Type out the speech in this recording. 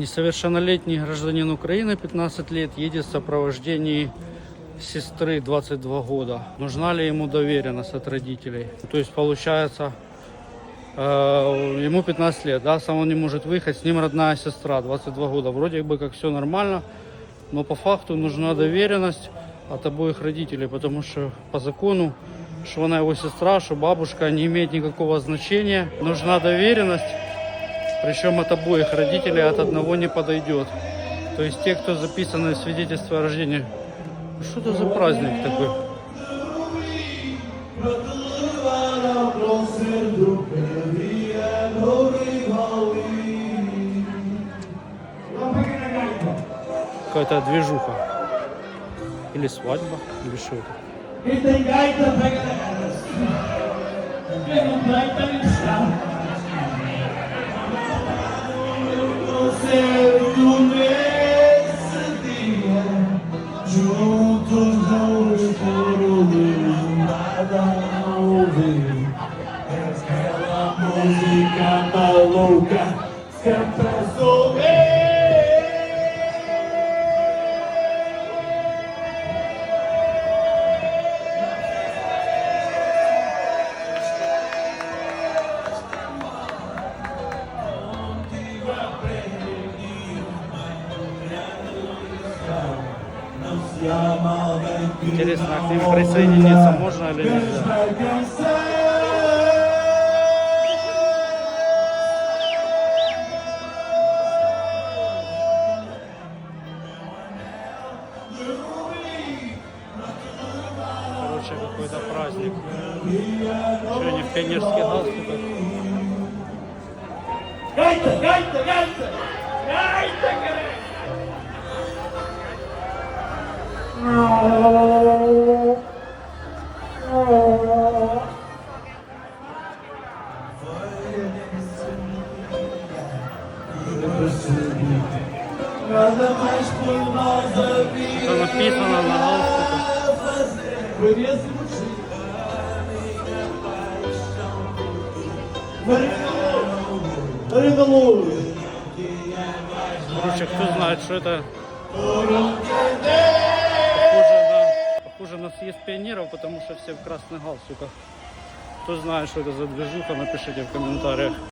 Несовершеннолетний гражданин Украины, 15 лет, едет в сопровождении сестры 22 года. Нужна ли ему доверенность от родителей? То есть получается, э, ему 15 лет, да, сам он не может выехать, с ним родная сестра 22 года. Вроде бы как все нормально, но по факту нужна доверенность от обоих родителей, потому что по закону, что она его сестра, что бабушка не имеет никакого значения. Нужна доверенность, причем от обоих родителей, от одного не подойдет. То есть те, кто записаны в свидетельстве о рождении. Ну, Что это за праздник такой? Какая-то движуха. Или свадьба, или что это? Música maluca soube Интересно, а к ним присоединиться можно или нельзя? Короче, какой-то праздник. Они в пионерских галстуках? Por nós havia Что написано на галстуках? Короче, кто знает, что это похоже на, похоже на съезд пионеров, потому что все в красных галстуках. Кто знает, что это за движуха, напишите в комментариях.